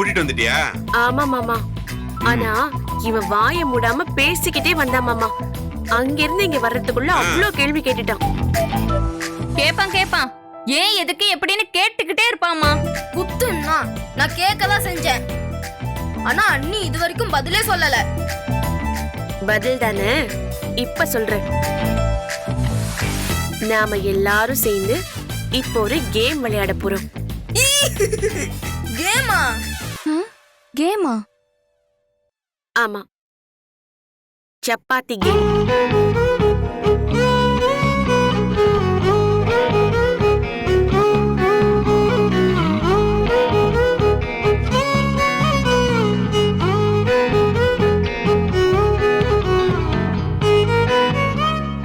கூட்டிட்டு வந்துட்டியா? ஆமா மாமா. ஆனா இவன் வாயை மூடாம பேசிக்கிட்டே வந்தான் மாமா. அங்கிருந்து இங்க வர்றதுக்குள்ள அவ்ளோ கேள்வி கேட்டுட்டான். கேப்பான் கேப்பான். ஏன் எதுக்கு எப்படின்னு கேட்டுக்கிட்டே இருப்பாமா குத்துன்னா நான் கேட்க தான் செஞ்சேன். ஆனா அண்ணி இது வரைக்கும் பதிலே சொல்லல. பதில் தானே? இப்ப சொல்றேன். நாம எல்லாரும் சேர்ந்து இப்போ ஒரு கேம் விளையாட போறோம். கேமா? கேமா? ஆமா. சப்பாத்தி கேம்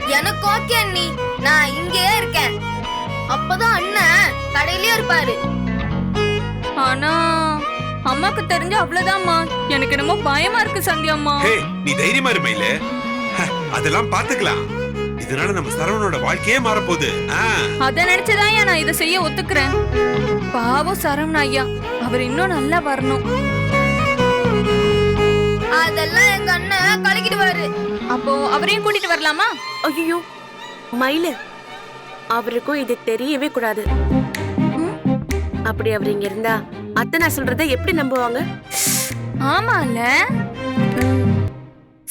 எனக்கு ஓகே அண்ணி. நான் இங்கேயே இருக்கேன். அப்பதான் அண்ணன் கடையிலயே இருப்பாரு. ஆனா அம்மாக்கு தெரிஞ்ச அவ்வளவுதாம்மா எனக்கு என்னமோ பயமா இருக்கு சந்தியாம்மா ஹே நீ தைரியமா இரு மயிலு ஹ, அதெல்லாம் பாத்துக்கலாம். இதனால நம்ம சரவணோட வாழ்க்கையே மாறப்போகுது. ஆ, அத நினைச்சுதான் நான் இதை செய்ய ஒத்துக்கிறேன். பாவம் சரவண ஐயா அவர் இன்னும் நல்லா வரணும். அதெல்லாம் எங்க அண்ணன் கலக்கிடுவாரு அப்போ அவரையும் கூட்டிட்டு வரலாமா? ஐயோ மயிலு. அவருக்கும் இது தெரியவே கூடாது. அப்படி அவர் இங்க இருந்தா அத்தை நான் சொல்றத எப்படி நம்புவாங்க? ஆமால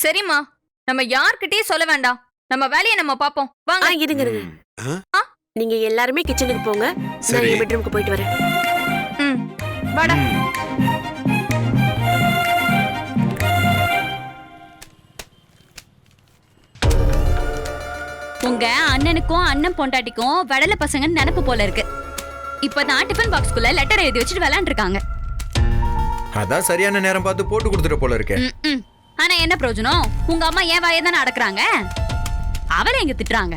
சரிம்மா நம்ம யார்கிட்டயும் சொல்ல வேண்டாம். நம்ம வேலையை நம்ம பாப்போம் வாங்க. இருங்க இருங்க. ஆ? நீங்க எல்லாருமே கிச்சனுக்கு போங்க. நான். என் பெட்ரூமுக்கு போயிட்டு வரேன். ம் வாடா. உங்க அண்ணனுக்கும் அண்ணன் பொண்டாட்டிக்கும் வடல பசங்க நினப்பு போல இருக்கு. இப்பதான் டிஃபன் பாக்ஸ்குள்ள லெட்டர் எழுதி வச்சுட்டு விளையாண்டுருக்காங்க. அதான் சரியான நேரம் பார்த்து போட்டு கொடுத்துட்டு போல இருக்கே. ம், ம். ஆனா என்ன பிரயோஜனம்? உங்க அம்மா ஏன் வாயை தானே அடக்குறாங்க? அவளை எங்க திட்டுறாங்க?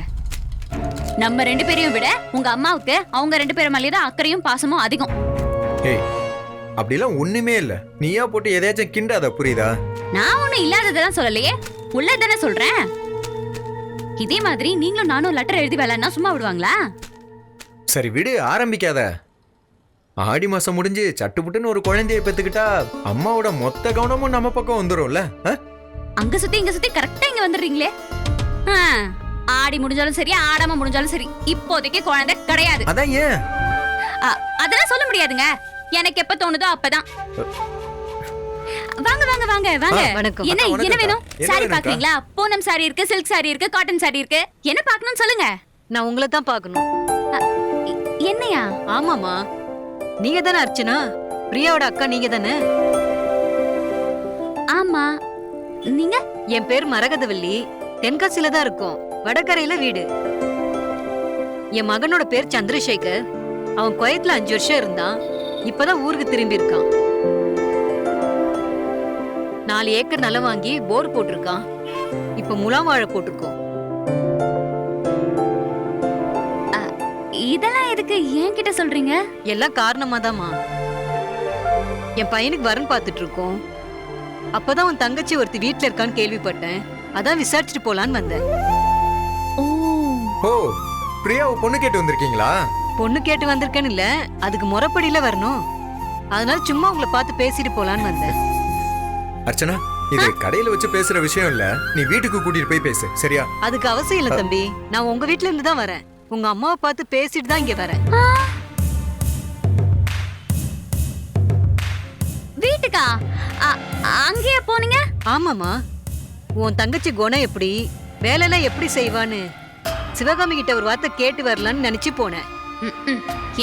நம்ம ரெண்டு பேரையும் விட உங்க அம்மாவுக்கு அவங்க ரெண்டு பேரும் மேலேயே தான் அக்கறையும் பாசமும் அதிகம். ஏய் அப்படிலாம் ஒண்ணுமே இல்ல. நீயா போட்டு எதையாச்சும் கிண்டாத புரியுதா? நான் ஒண்ணும் இல்லாததான் சொல்லலையே. உள்ளதானே சொல்றேன். இதே மாதிரி நீங்களும் நானும் லெட்டர் எழுதி விளையாடினா சும்மா விடுவாங்களா? சரி விடு ஆரம்பிக்காத. ஆடி மாசம் முடிஞ்சு சட்டுப்புட்டுன்னு ஒரு குழந்தைய பெத்துக்கிட்டா அம்மாவோட மொத்த கவனமும் நம்ம பக்கம் வந்துரும்ல ஆ? அங்க சுத்தி இங்க சுத்தி கரெக்டா இங்க வந்துடுறீங்களே. ஆடி முடிஞ்சாலும் சரி ஆடாம முடிஞ்சாலும் சரி இப்போதைக்கு குழந்தை கிடையாது. அதான் ஏன்? அதெல்லாம் சொல்ல முடியாதுங்க. எனக்கு எப்ப தோணுதோ அப்பதான். வாங்க வாங்க வாங்க வாங்க. வணக்கம். என்ன என்ன. வேணும்? சாரி? பாக்குறீங்களா? பூனம் சாரி இருக்கு சில்க் சாரி இருக்கு காட்டன் சாரி இருக்கு. என்ன பார்க்கணும்னு சொல்லுங்க. நான் உங்களை தான் பார்க்கணும். இ- என்னையா? ஆமாமா நீங்க தானே அர்ச்சனா? பிரியாவோட அக்கா நீங்க தானே ஆமா. நீங்க? என் பேர் மரகதவல்லி. தென்காசியில தான் இருக்கோம். வடகரையில வீடு. என் மகனோட பேர் சந்திரசேகர். அவன் குவைத்துல அஞ்சு வருஷம் இருந்தான். இப்பதான் ஊருக்கு திரும்பி இருக்கான் நாலு ஏக்கர் நிலம் வாங்கி போர் போட்டிருக்கான். இப்ப முலாம் வாழை போட்டிருக்கோம். இதெல்லாம் எதுக்கு என்கிட்ட சொல்றீங்க? எல்லாம் காரணமா என் பையனுக்கு வரன் பார்த்துட்டு இருக்கோம் அப்பதான் உன் தங்கச்சி ஒருத்தி வீட்ல இருக்கான்னு கேள்விப்பட்டேன். அதான் விசாரிச்சுட்டு போலான்னு வந்தேன். ஓ. ஓ பிரியாவை பொண்ணு கேட்டு வந்திருக்கீங்களா? பொண்ணு கேட்டு வந்திருக்கேன்னு இல்ல அதுக்கு முறைப்படியில வரணும். அதனால சும்மா உங்களை பார்த்து பேசிட்டு போலான்னு வந்தேன். அர்ச்சனா இது கடையில வச்சு பேசுற விஷயம் இல்ல. நீ வீட்டுக்கு கூட்டிட்டு போய் பேசு சரியா? அதுக்கு அவசியம் இல்ல தம்பி. நான் உங்க வீட்ல இருந்து தான் வரேன். உங்க அம்மாவை பார்த்து பேசிட்டு தான் இங்க வரேன். வீட்டுக்கா? அங்கேயே போனீங்க? ஆமாமா உன் தங்கச்சி குணம் எப்படி வேலையெல்லாம் எப்படி செய்வான்னு சிவகாமி கிட்ட ஒரு வார்த்தை கேட்டு வரலான்னு நினைச்சு போனேன்.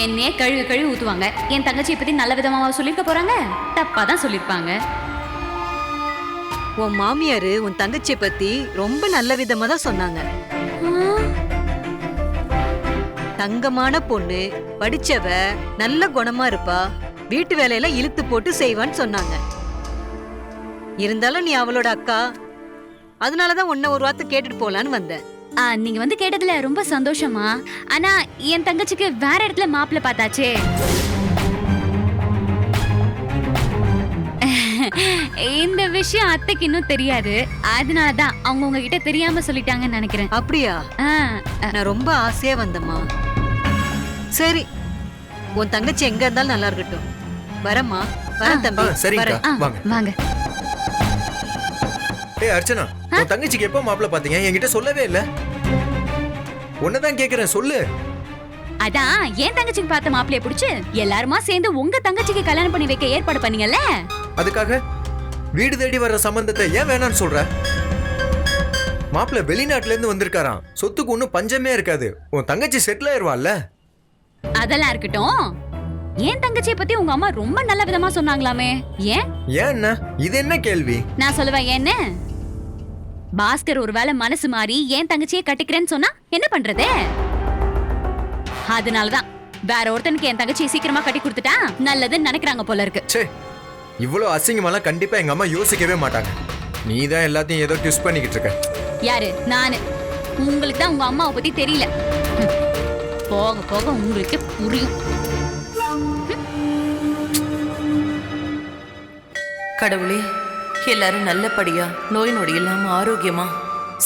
என்னையே கழுவி கழுவி ஊத்துவாங்க. என் தங்கச்சியை பத்தி நல்ல விதமாவா சொல்லிருக்க போறாங்க? தப்பா தான் சொல்லிருப்பாங்க. உன் மாமியாரு உன் தங்கச்சியை பத்தி ரொம்ப நல்ல விதமா தான் சொன்னாங்க. தங்கமான பொண்ணு படிச்சவ நல்ல குணமா இருப்பா வீட்டு வேலையில இழுத்து போட்டு செய்வான்னு சொன்னாங்க. இருந்தாலும் நீ அவளோட அக்கா. அதனாலதான் உன்ன ஒரு வார்த்தை கேட்டுட்டு போலான்னு வந்தேன். ஆ, நீங்க வந்து கேட்டதுல ரொம்ப சந்தோஷமா. ஆனா என் தங்கச்சிக்கு வேற இடத்துல மாப்பிள்ளை பார்த்தாச்சே. இந்த விஷயம் அத்தைக்கு இன்னும் தெரியாது. அதனாலதான் அவங்க உங்ககிட்ட தெரியாம சொல்லிட்டாங்கன்னு நினைக்கிறேன். அப்படியா? ஆ, நான் ரொம்ப ஆசையா வந்தம்மா. சரி உன் தங்கச்சி எங்க இருந்தாலும் நல்லா இருக்கட்டும். வரம்மா. வரேன் ஆ. தம்பி. சரிங்கக்கா. வரேன். ஆ, வாங்க. வாங்க. ஏய் அர்ச்சனா உன் தங்கச்சிக்கு எப்போ மாப்பிள்ள பாத்தீங்க என்கிட்ட சொல்லவே இல்ல. உன்னதான் கேக்குறேன் சொல்லு. அதான் என் தங்கச்சிக்கு பார்த்த மாப்பிளைய புடிச்சு எல்லாருமா சேர்ந்து உங்க தங்கச்சிக்கு கல்யாணம் பண்ணி வைக்க ஏற்பாடு பண்ணீங்கல்ல? அதுக்காக வீடு தேடி வர்ற சம்பந்தத்தை ஏன் வேணாம்னு சொல்ற? மாப்பிள்ள வெளிநாட்டுல இருந்து வந்திருக்காராம். சொத்துக்கு ஒன்றும் பஞ்சமே இருக்காது. உன் தங்கச்சி செட்டில் ஆயிருவாள்ல அதெல்லாம் இருக்கட்டும். என் தங்கச்சியை பத்தி உங்க அம்மா ரொம்ப நல்ல விதமா சொன்னாங்களாமே. ஏன்? ஏன் இது என்ன கேள்வி? நான் சொல்லுவேன் ஏன்னு பாஸ்கர் ஒருவேளை மனசு மாறி என் தங்கச்சியை கட்டிக்கிறேன்னு சொன்னா என்ன பண்றது? அதனாலதான் வேற ஒருத்தனுக்கு என் தங்கச்சியை சீக்கிரமா கட்டி கொடுத்துட்டா நல்லதுன்னு நினைக்கிறாங்க போல இருக்கு. இவ்வளோ அசிங்கமெல்லாம் கண்டிப்பா எங்க அம்மா யோசிக்கவே மாட்டாங்க. நீ தான் எல்லாத்தையும் ஏதோ ட்விஸ்ட் பண்ணிக்கிட்டு இருக்க. யாரு? நானு. உங்களுக்கு தான் உங்க அம்மாவை பத்தி தெரியல. போக போக உங்களுக்கு புரியும். கடவுளே எல்லாரும் நல்லபடியா நோய் நொடி இல்லாம ஆரோக்கியமா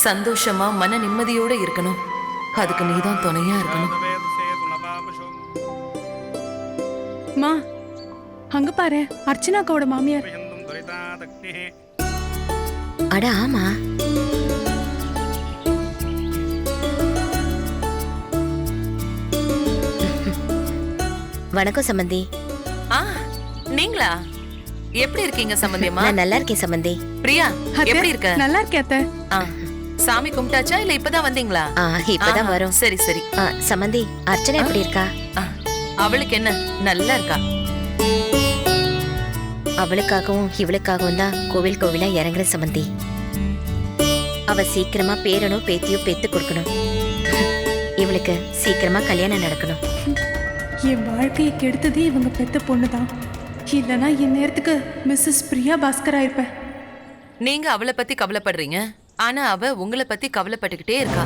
சந்தோஷமா மன நிம்மதியோட இருக்கணும். அதுக்கு நீதான் துணையா இருக்கணும். மா அங்க பாரு அர்ச்சனாக்காவோட மாமியார். அட ஆமா. வணக்கம் சம்பந்தி. ஆ நீங்களா? எப்படி இருக்கீங்க சம்பந்தியம்மா? நான் நல்லா இருக்கேன் சம்பந்தி. பிரியா எப்படி இருக்க? நல்லா இருக்கே அத்தை. ஆ, சாமி கும்பிட்டாச்சா இல்ல இப்பதான் வந்தீங்களா? ஆ இப்பதான் வரும். சரி சரி. ஆ, சம்பந்தி அர்ச்சனா எப்படி இருக்கா? அவளுக்கு என்ன நல்லா இருக்கா? அவளுக்காகவும் இவளுக்காகவும் தான் கோவில் கோவிலா இறங்குற சம்பந்தி. அவ சீக்கிரமா பேரனோ பேத்தியோ பெத்து கொடுக்கணும். இவளுக்கு சீக்கிரமா கல்யாணம் நடக்கணும். என் வாழ்க்கையை கெடுத்ததே இவங்க பெத்த பொண்ணு தான் இல்லைன்னா என் நேரத்துக்கு மிஸ்ஸஸ் பிரியா பாஸ்கர் ஆயிருப்பேன் நீங்க அவளை பத்தி கவலைப்படுறீங்க. ஆனா அவ உங்களை பத்தி கவலைப்பட்டுக்கிட்டே இருக்கா.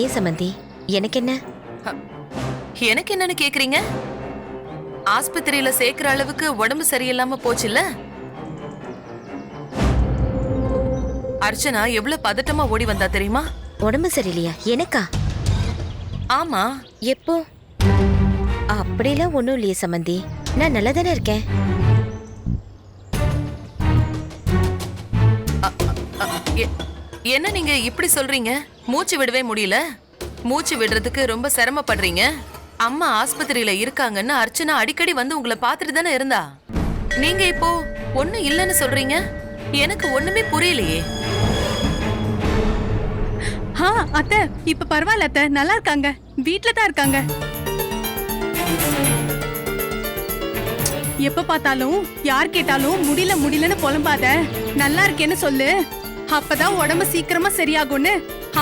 ஏன் சம்பந்தி? எனக்கு என்ன? எனக்கு என்னன்னு கேக்குறீங்க? ஆஸ்பத்திரியில சேர்க்கிற அளவுக்கு உடம்பு சரியில்லாம போச்சுல்ல? அர்ச்சனா எவ்வளவு பதட்டமா ஓடி வந்தா தெரியுமா? உடம்பு சரியில்லையா? எனக்கா? ஆமா. எப்போ? அப்படிலாம் ஒண்ணும் இல்லையே சம்பந்தி நான் நல்லா தானே இருக்கேன் எ- என்ன நீங்க இப்படி சொல்றீங்க? மூச்சு விடவே முடியல. மூச்சு விடுறதுக்கு ரொம்ப சிரமப்படுறீங்க. அம்மா ஆஸ்பத்திரியில இருக்காங்கன்னு அர்ச்சனா அடிக்கடி வந்து உங்களை பாத்துட்டு தானே இருந்தா? நீங்க இப்போ ஒண்ணும் இல்லைன்னு சொல்றீங்க? எனக்கு ஒண்ணுமே புரியலையே. ஆ அத்தை இப்ப பரவாயில்ல அத்தை. நல்லா இருக்காங்க. வீட்ல தான் இருக்காங்க. எப்ப பார்த்தாலும் யார் கேட்டாலும் முடியல முடியலன்னு புலம்பாத. நல்லா இருக்கேன்னு சொல்லு. அப்பதான் உடம்பு சீக்கிரமா சரியாகும்னு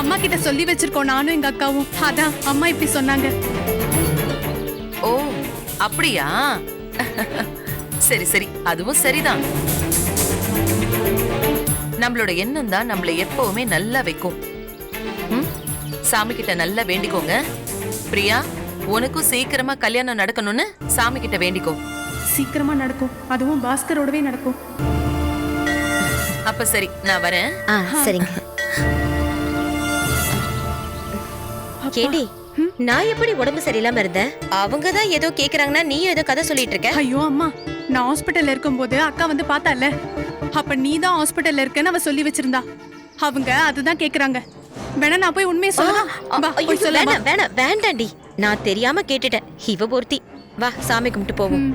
அம்மா கிட்ட சொல்லி வச்சிருக்கோம் நானும் எங்க அக்காவும். அதான் அம்மா இப்படி சொன்னாங்க. அப்படியா? சரி சரி. அதுவும் சரிதான். நம்மளோட எண்ணம் தான் நம்மள எப்பவுமே நல்லா வைக்கும். ம்? சாமி கிட்ட நல்லா வேண்டிக்கோங்க. பிரியா உனக்கும் சீக்கிரமா கல்யாணம் நடக்கணும்னு சாமி கிட்ட வேண்டிக்கோ. சீக்கிரமா நடக்கும். அதுவும் பாஸ்கரோடவே நடக்கும். அப்ப சரி நான் வரேன். ஆ சரிங்க. கேடி நான் எப்படி உடம்பு சரியில்லாம இருந்தேன்? அவங்க தான் ஏதோ கேக்குறாங்கன்னா நீயும் ஏதோ கதை சொல்லிட்டு இருக்க? ஐயோ அம்மா. நான் ஹாஸ்பிட்டல்ல இருக்கும்போது அக்கா வந்து பார்த்தால. அப்ப நீ தான் ஹாஸ்பிட்டல்ல இருக்கேன்னு அவ சொல்லி வச்சிருந்தா. அவங்க அதுதான் கேக்குறாங்க. வேணா நான் போய் உண்மையை சொல்லலாம் வேணாம் வேணாம் வேண்டாண்டி. நான் தெரியாம கேட்டுட்டேன். இவ பொருத்தி வா சாமி கும்பிட்டு போவோம்.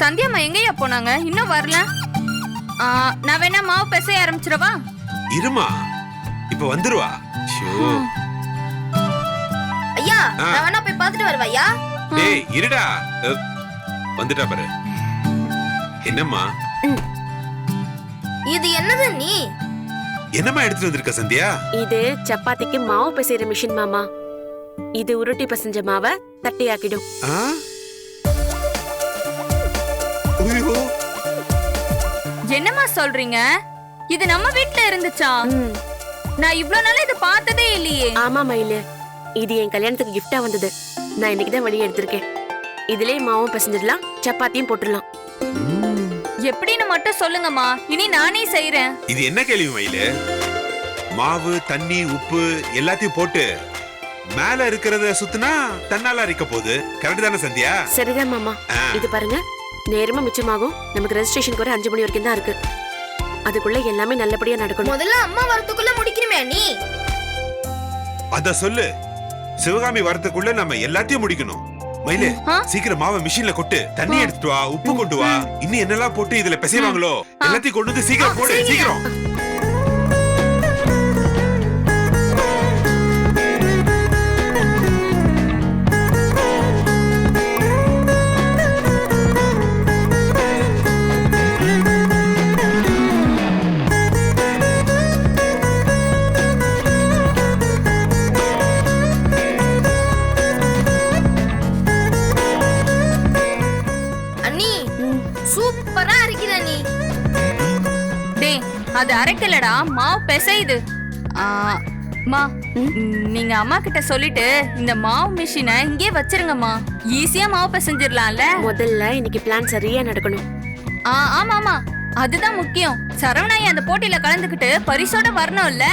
சந்தியாம்மா எங்கேயா போனாங்க? இன்னும் வரல? நான் வேணா மாவு பிசைய ஆரம்பிச்சிடவா? இருமா. இப்ப வந்துருவா. ஷோ. ஐயா. நான் வேணா போய் பார்த்துட்டு வருவா ஐயா? டேய் இருடா. வந்துட்டா பாரு. என்னம்மா? இது என்னது நீ? என்னம்மா எடுத்துட்டு வந்திருக்க சந்தியா? இது சப்பாத்திக்கு மாவு பிசைற மிஷின் மாமா. இது உருட்டி பிசைஞ்ச மாவை தட்டையாக்கிடும். என்னம்மா சொல்றீங்க? இது நம்ம வீட்ல இருந்துச்சா? நான் இவ்ளோ நாளா இது பார்த்ததே இல்லையே. ஆமா மயிலு இது என் கல்யாணத்துக்கு gift-ஆ வந்தது. நான் இன்னைக்கு தான் வெளியே எடுத்திருக்கேன். இதுலயே மாவும் பிசைஞ்சிடலாம் சப்பாத்தியும் போட்டுடலாம். எப்படின்னு மட்டும் சொல்லுங்கம்மா. இனி நானே செய்றேன். இது என்ன கேள்வி மயிலு? மாவு தண்ணி உப்பு எல்லாத்தையும் போட்டு மேல இருக்கிறத சுத்துனா தன்னால அரிக்க போகுது. கரெக்ட் தானே சந்தியா? சரிதான் மாமா. இது பாருங்க நேரமா மிச்சமாகும். நமக்கு ரெஜிஸ்ட்ரேஷனுக்கு வர அஞ்சு மணி வரைக்கும் தான் இருக்கு. அதுக்குள்ள எல்லாமே நல்லபடியா நடக்கணும். முதல்ல அம்மா வரத்துக்குள்ள முடிக்கணுமே நீ. அத சொல்லு. சிவகாமி வரதுக்குள்ள நம்ம எல்லாத்தையும் முடிக்கணும். மயிலு? சீக்கிரம் மாவை மிஷின்ல கொட்டு. தண்ணி எடுத்துட்டு வா உப்பு கொண்டு வா. இன்னும் என்னெல்லாம் போட்டு இதுல பிசைவாங்களோ? எல்லாத்தையும் கொண்டு வந்து சீக்கிரம் போடு சீக்கிரம். அரைக்கலடா மாவு பிசையுது. மா நீங்க அம்மா கிட்ட சொல்லிட்டு இந்த மாவு மிஷினை இங்கே வச்சிருங்கம்மா. ஈஸியா மாவு பிசைஞ்சிடலாம்ல முதல்ல இன்னைக்கு பிளான் சரியா நடக்கணும். ஆ ஆமா ஆமா அதுதான் முக்கியம். சரவணாயி அந்த போட்டியில கலந்துக்கிட்டு பரிசோட வரணும்ல.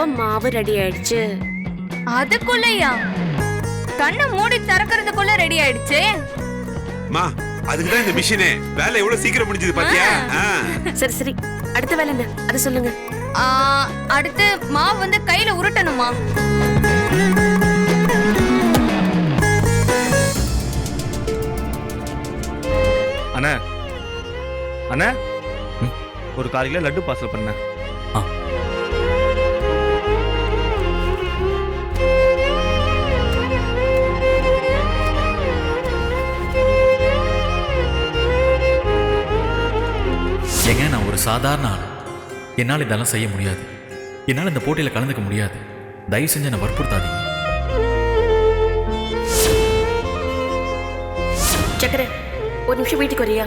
இப்ப மாவு ரெடி ஆயிடுச்சு. அதுக்குள்ளயா? கண்ணை மூடி திறக்கிறதுக்குள்ள ரெடி ஆயிடுச்சு. மா அதுக்கு தான் இந்த மிஷினே வேலை எவ்வளவு சீக்கிரம் முடிஞ்சது பாத்தியா. சரி சரி. அடுத்த வேலை என்ன? அதை சொல்லுங்க. அடுத்து மாவு வந்து கையில உருட்டணுமா? அண்ணா. அண்ணா. ஒரு கால் கிலோ லட்டு பார்சல் பண்ண சாதாரண ஆள். என்னால் இதெல்லாம் செய்ய முடியாது. என்னால் இந்த போட்டியில் கலந்துக்க முடியாது. தயவு செஞ்சு என்னை வற்புறுத்தாதீங்க. சக்கரை ஒரு நிமிஷம் வீட்டுக்கு வரியா?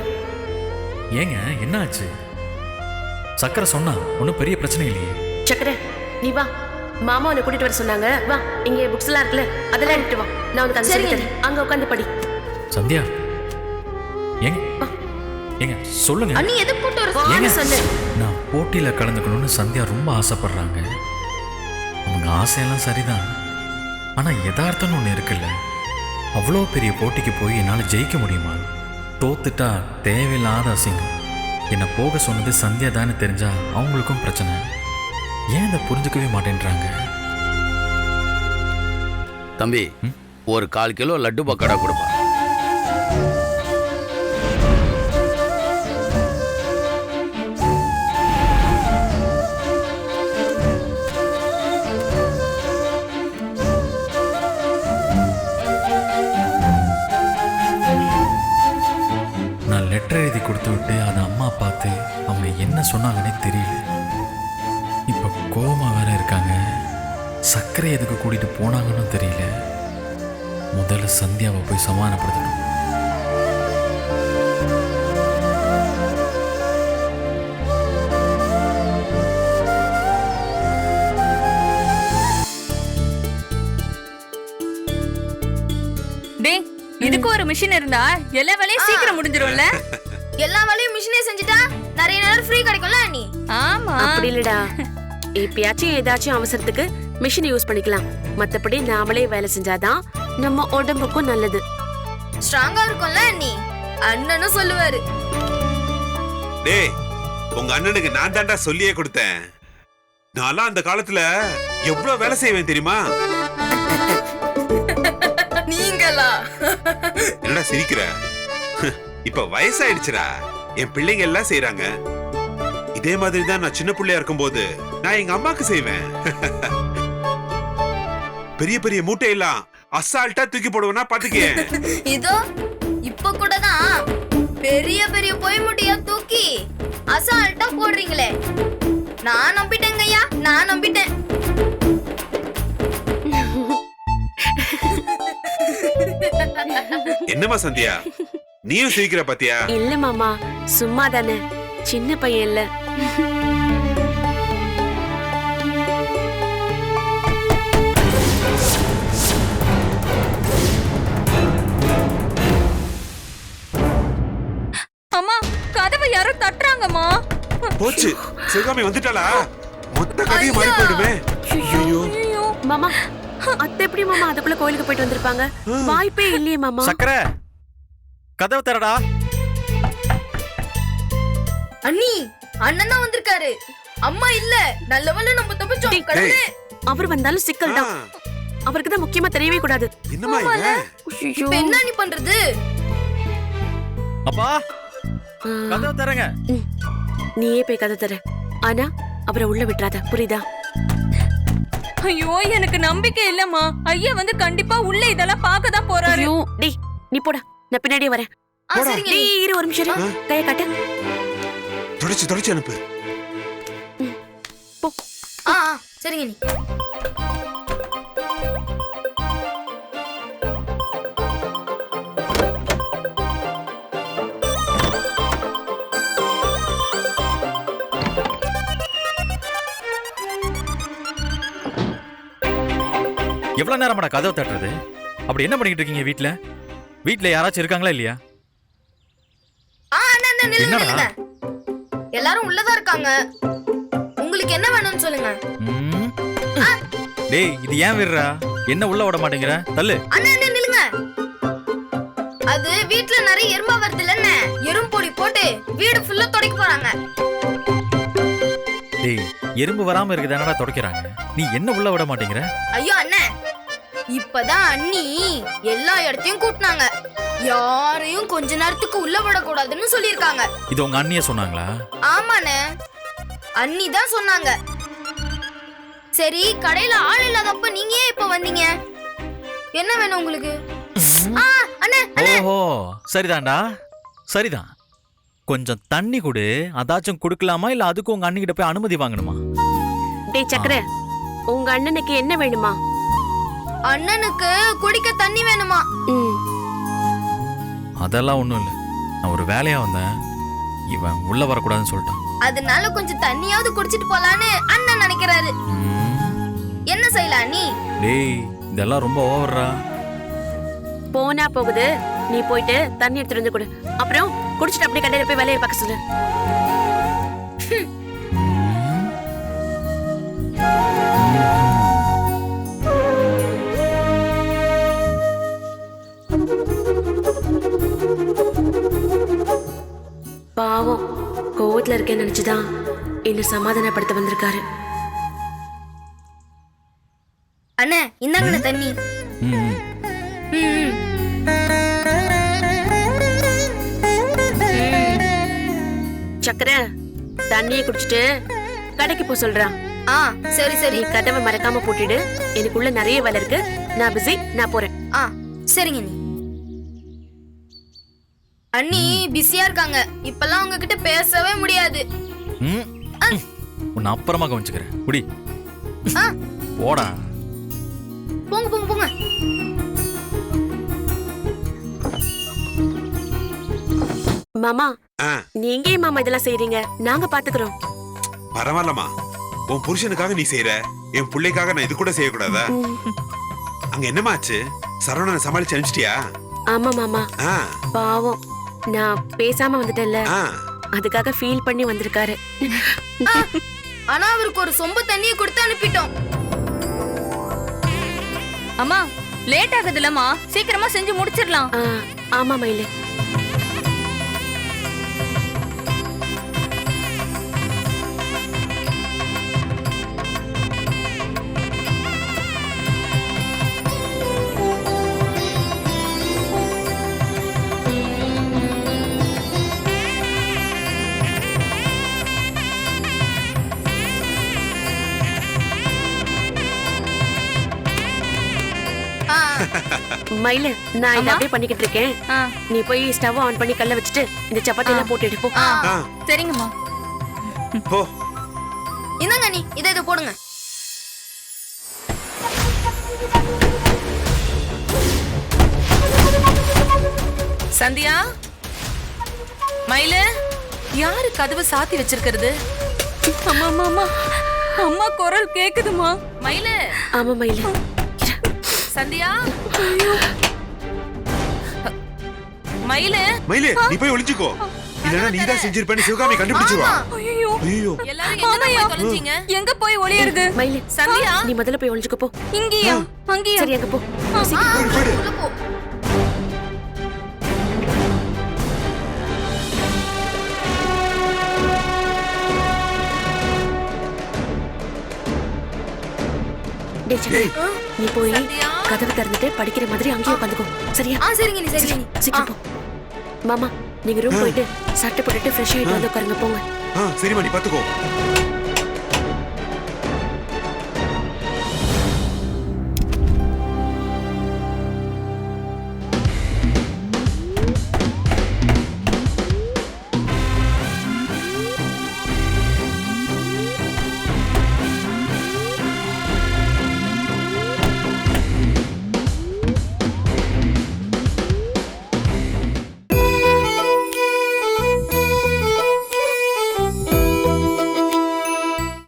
ஏங்க என்ன ஆச்சு சக்கரை சொன்னா ஒன்றும் பெரிய பிரச்சனை இல்லையே. சக்கரை நீ வா. மாமா உன்னை கூட்டிட்டு வர சொன்னாங்க. வா இங்க புக்ஸ் எல்லாம் இருக்குல்ல அதெல்லாம் எடுத்துட்டு வா. நான் உனக்கு அங்க அங்க உட்காந்து படி. சந்தியா? ஏங்க? ஏங்க சொல்லுங்க. அண்ணி எது போட்டு வர ஏங்க சொல்லு நான் போட்டியில் கலந்துக்கணும்னு சந்தியா ரொம்ப ஆசைப்படுறாங்க. அவங்க ஆசையெல்லாம் சரிதான். ஆனால் யதார்த்தம்னு ஒன்று இருக்குல்ல. அவ்வளோ பெரிய போட்டிக்கு போய் என்னால் ஜெயிக்க முடியுமா? தோத்துட்டா தேவையில்லாத அசிங்கம். என்னை போக சொன்னது சந்தியா தானே தெரிஞ்சா அவங்களுக்கும் பிரச்சனை. ஏன் இதை புரிஞ்சுக்கவே மாட்டேன்றாங்க? தம்பி ஒரு கால் கிலோ லட்டு பக்கோடா கொடுப்பா. கூட்டிட்டு போனாங்கன்னு தெரியல. முதல்ல சந்தியாவை போய் சமாதானப்படுத்தணும். இதுக்கு ஒரு மிஷின் இருந்தா எல்லா வேலையும் சீக்கிரம் முடிஞ்சிரும்ல? எல்லா வேலையும் மிஷினே செஞ்சுட்டா நிறைய நேரம் ஃப்ரீ கிடைக்கும்ல அண்ணி ஆமா. அப்படி இல்லடா. எப்பயாச்சும் ஏதாச்சும் அவசரத்துக்கு மிஷின் யூஸ் பண்ணிக்கலாம். மத்தபடி நாமளே வேலை செஞ்சாதான் நம்ம உடம்புக்கும் நல்லது. ஸ்ட்ராங்கா இருக்கும்ல அண்ணி. அண்ணனும் சொல்லுவாரு. டேய் உங்க அண்ணனுக்கு நான் தாண்டா சொல்லியே கொடுத்தேன். நான்லாம் அந்த காலத்துல எவ்வளவு வேலை செய்வேன் தெரியுமா? நீங்களா? என்னடா சிரிக்கிற? இப்ப வயசாயிடுச்சுடா. என் பிள்ளைங்க எல்லாம் செய்றாங்க. இதே மாதிரி தான் நான் சின்ன பிள்ளையா இருக்கும்போது நான் எங்க அம்மாக்கு செய்வேன். பெரிய பெரிய மூட்டையெல்லாம் அசால்ட்டா தூக்கி போடுவேனா பாத்துக்கே. இதோ இப்ப கூட தான் பெரிய பெரிய பொய் முட்டியா தூக்கி அசால்ட்டா போடுறீங்களே. நான் நம்பிட்டேங்க ஐயா நான் நம்பிட்டேன். என்ன என்னம்மா சந்தியா? நீயும் சிரிக்கிற பாத்தியா? இல்ல மாமா சும்மா தானே சின்ன பையன் இல்ல. யாரோ தட்டுறாங்கம்மா. போச்சு. சிவகாமி வந்துட்டாளா? மொத்த கதையும் மாறி போயிடுமே ஐயோ. மாமா அத்தை எப்படி மாமா அதுக்குள்ள கோயிலுக்கு போயிட்டு வந்திருப்பாங்க? வாய்ப்பே இல்லையே மாமா. சக்கரை கதவை தரடா. அண்ணி அண்ணன் தான் வந்திருக்காரு. அம்மா இல்ல நல்லவன நம்ம தப்பிச்சோம். கடவுளே. அவர் வந்தாலும் சிக்கல் தான். அவருக்கு தான் முக்கியமா தெரியவே கூடாது. என்னம்மா என்ன நீ பண்றது? அப்பா கதவை தரங்க நீயே போய் கதை தர ஆனா அவரை உள்ள விட்டுறாத. புரியுதா? ஐயோ எனக்கு நம்பிக்கை இல்லம்மா. ஐயா வந்து கண்டிப்பா உள்ள இதெல்லாம் பார்க்க தான் போறாரு. ஐயோ டேய் நீ போடா. நான் பின்னாடியே வரேன். ஆ, சரிங்க. நீ. டேய் இரு ஒரு நிமிஷம் இரு. கையை காட்டு. தொடச்சு தொடச்சு அனுப்பு. ஆ ஆ, சரிங்க நீ. எவ்வளவு நேரமாடா கதவை தட்டுறது? அப்படி என்ன பண்ணிட்டு இருக்கீங்க வீட்ல? வீட்ல யாராச்சும் இருக்காங்களா இல்லையா? என்னடா? எல்லாரும் உள்ளதா இருக்காங்க. உங்களுக்கு என்ன வேணும்னு சொல்லுங்க. டேய் இது ஏன் விடுறா? என்ன உள்ள விட மாட்டேங்கிற? தள்ளு. அண்ணா அண்ணா நில்லுங்க. அது வீட்ல நிறைய எறும்பா வருது இல்லன்னு எறும்பு பொடி போட்டு வீடு ஃபுல்லா துடைக்க போறாங்க. டேய் எறும்பு வராம இருக்கு தானடா துடைக்கிறாங்க? நீ என்ன உள்ள விட மாட்டேங்கிற? ஐயோ அண்ணே இப்பதான் அண்ணி எல்லா இடத்தையும் கூட்டினாங்க. யாரையும் கொஞ்ச நேரத்துக்கு உள்ள விடக்கூடாதுன்னு சொல்லியிருக்காங்க. இது உங்க அண்ணிய சொன்னாங்களா? ஆமாண்ணே. அண்ணி தான் சொன்னாங்க. சரி கடையில ஆள் இல்லாதப்ப நீங்க ஏன் இப்ப வந்தீங்க. என்ன வேணும் உங்களுக்கு? ஆ, அண்ணே ஓஹோ சரிதான்டா. சரிதான். கொஞ்சம் தண்ணி கொடு. அதாச்சும் கொடுக்கலாமா? இல்ல அதுக்கு உங்க அண்ணிக்கிட்ட போய் அனுமதி வாங்கணுமா? டேய் சக்கர உங்க அண்ணனுக்கு என்ன வேணுமா? அண்ணனுக்கு குடிக்க தண்ணி வேணுமா? அதெல்லாம் ஒண்ணும் இல்ல. நான் ஒரு வேலையா வந்தேன். இவன் உள்ள வரக்கூடாதுன்னு சொல்லிட்டான். அதனால கொஞ்சம் தண்ணியாவது குடிச்சிட்டு போலான்னு அண்ணன் நினைக்கிறாரு. என்ன செய்யலாம் நீ? டேய் இதெல்லாம் ரொம்ப ஓவர்ரா. போனா போகுது. நீ போயிட்டு தண்ணி எடுத்துட்டு வந்து கொடு. அப்புறம் குடிச்சிட்டு அப்படியே கடையில போய் வேலையை பார்க்க சொல்லு. பாவம் கோவத்துல இருக்கேன்னு நினைச்சுதான் என்ன சமாதானப்படுத்த வந்திருக்காரு. அண்ணே இந்தாங்கண்ணே தண்ணி. சக்கர தண்ணியை குடிச்சிட்டு கடைக்கு போ சொல்றான் ஆ சரி சரி. கதவை மறக்காம பூட்டிடு. எனக்குள்ள நிறைய வேலை இருக்கு. நான் பிஸி நான் போறேன். ஆ சரிங்க நீ அண்ணி பிஸியா இருக்காங்க. இப்பெல்லாம் உங்ககிட்ட பேசவே முடியாது. ம். உன்னை அப்புறமா கவனிச்சுக்கிறேன். குடி. ஆ. போடா. போங்க போங்க போங்க. மாமா ஆ. நீங்க ஏன் மாமா இதெல்லாம் செய்றீங்க? நாங்க பாத்துக்கிறோம். பரவாயில்லம்மா. உன் புருஷனுக்காக நீ செய்யற என் பிள்ளைக்காக நான் இது கூட செய்யக்கூடாதா? ம், அங்க என்னம்மா ஆச்சு? சரவணனை சமாளிச்சு அனுப்பிச்சிட்டியா? ஆமா மாமா. ஆ. பாவம். நான் பேசாம வந்துட்டேன்ல. அதுக்காக ஃபீல் பண்ணி வந்திருக்காரு. ஆனா அவருக்கு ஒரு சொம்பு தண்ணியை கொடுத்து அனுப்பிட்டோம். அம்மா லேட் ஆகுதுல்லம்மா சீக்கிரமா செஞ்சு முடிச்சிடலாம். ஆமா மயிலு. மயிலு நான் இதை? அப்படியே பண்ணிக்கிட்டு இருக்கேன். நீ போய் ஸ்டவ் ஆன் பண்ணி கல்ல வச்சுட்டு இந்த சப்பாத்தி எல்லாம் போட்டு எடுப்போம் சரிங்கம்மா. போ. இந்தாங்க நீ இதை இதை போடுங்க. சந்தியா? மயிலு யாரு கதவை சாத்தி வச்சிருக்கிறது? அம்மா அம்மா அம்மா. அம்மா குரல் கேக்குதுமா மயிலு. ஆமா மயிலு. சந்தியா? மயிலு. மயிலு நீ போய் ஒளிஞ்சுக்கோ. இல்லனா நீ தான் செஞ்சிருப்பேன்னு சிவகாமி கண்டுபிடிச்சிருவா. ஐயோ ஐயோ எல்லாரும் எங்க போய் தொலைஞ்சீங்க? எங்க போய் ஒளியறது? மயிலு சந்தியா? நீ முதல்ல போய் ஒளிஞ்சுக்க போ. இங்கேயா? அங்கேயா? சரி அங்க போ. நீ போய் சந்தியா? கதவை திறந்துட்டு படிக்கிற மாதிரி அங்கேயே உட்காந்துக்கோ. சரியா? ஆ சரிங்க நீ சரிங்க நீ. சீக்கிரம் போ. மாமா நீங்க ரூம் போயிட்டு சட்டை போட்டுட்டு ஃப்ரெஷ் ஆயிட்டு வந்து உட்காருங்க போங்க. ஆ சரிம்மா நீ பாத்துக்கோ